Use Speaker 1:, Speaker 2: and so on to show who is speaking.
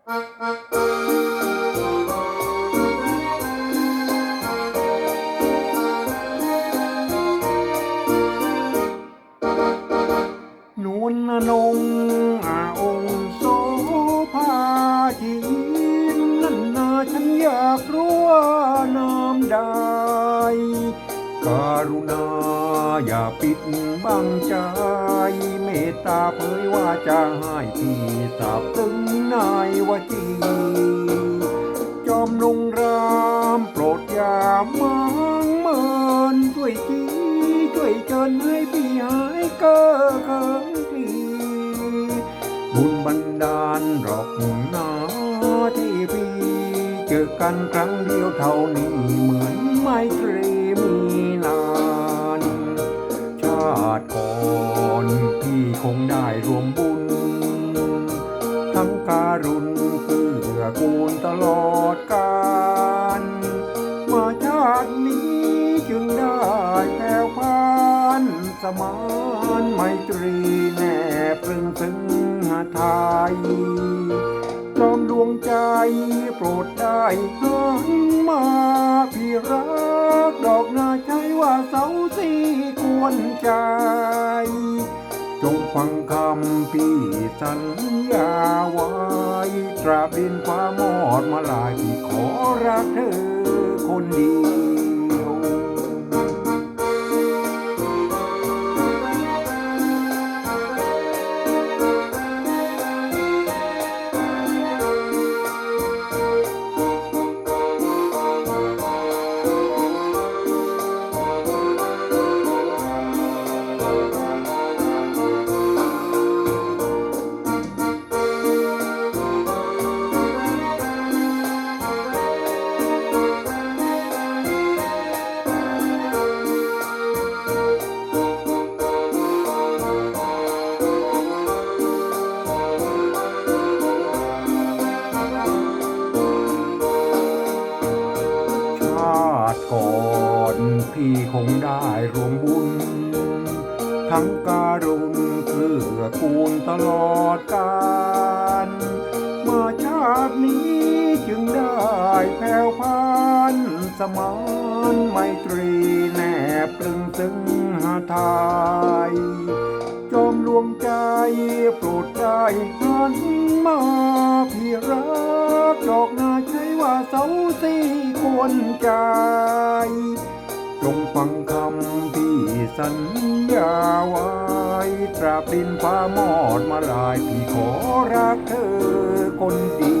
Speaker 1: นวลนงอาองค์โสภาที่นั่นนาฉันอยากรู้ว่าน้ำใด การุณาอย่าปิดบังใจ เมตตาเผยว่าจะให้พี่ทราบถึงในวจีจอมลงรามโปรดอย่ามังเมินช่วยจีช่วยเจิญให้พี่หายเก้อเขินกลีบุญบันดาลหรอกนาที่พี่เจอกันครั้งเดียวเท่านี้เหมือนไม่ตรีมี กูลตลอดกาลมาชาตินี้จึงได้แผ่วพานสมานไมตรีแน่ปรึงถึงหาไทยจอมดวงใจโปรดได้หันมาพี่รักดอกนาใจว่าเสาสีควรใจ ฟังคำพี่สัญญาไว้ตราบดินความอดมาลายพี่ขอรักเธอคนดีาติก่อนพี่คงได้รวมบุญ ทั้งการุณเพื่อกูลตลอดกาลมาชาตินี้จึงได้แผ่วพานสมานไมตรีแนบตรึงซึ้งหาไทยจอมลวงใจโปรดได้หันมาพี่รัก วรใจ จงฟังคำที่สัญญาไว้ตราบดินฟ้ามอดมาลายพี่ขอรักเธอคนดี